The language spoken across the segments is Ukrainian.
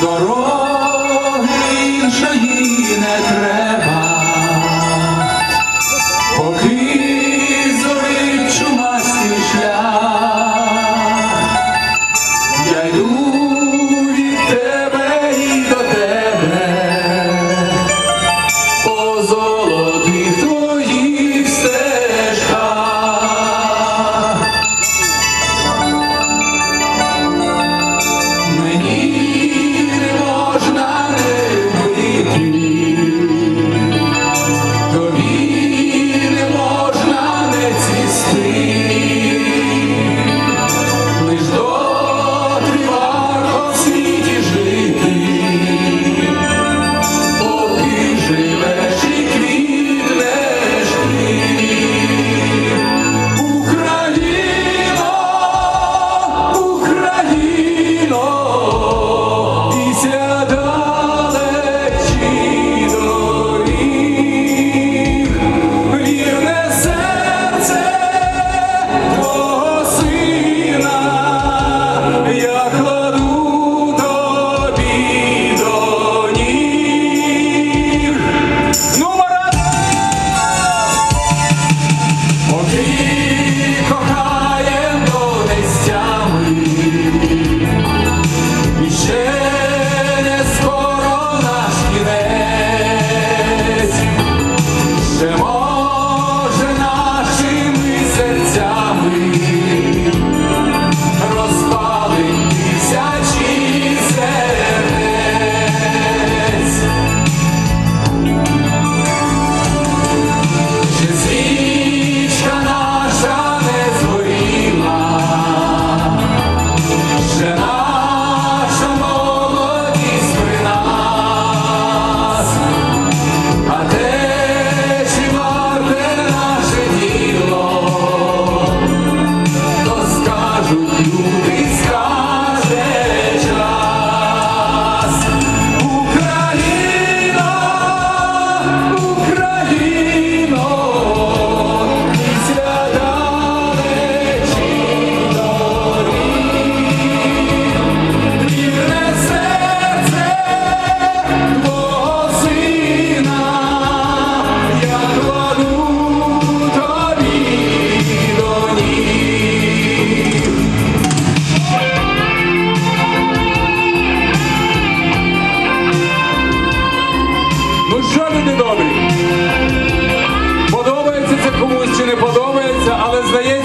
дорога.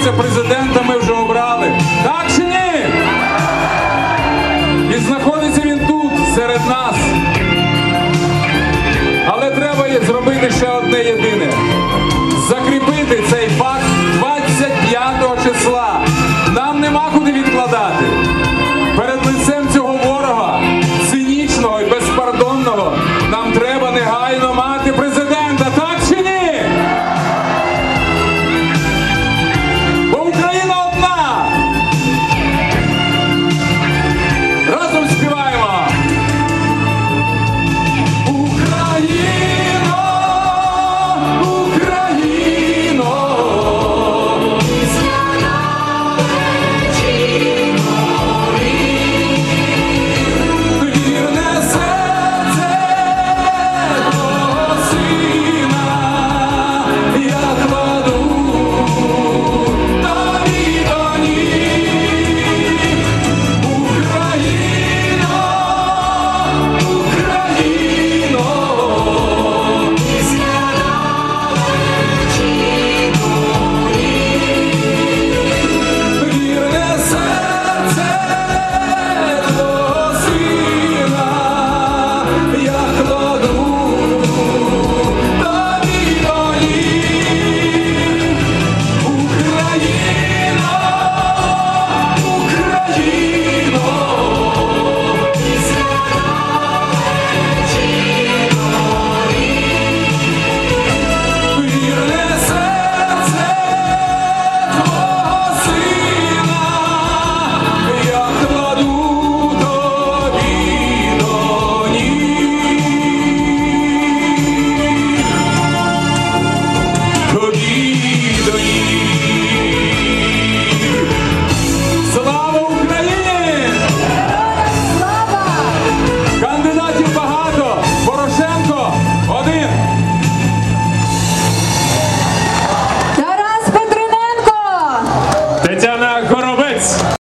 віце-президента ми вже обрали. Так чи ні? І знаходиться він тут, серед нас. Але треба зробити ще одне єдине: закріпити цей.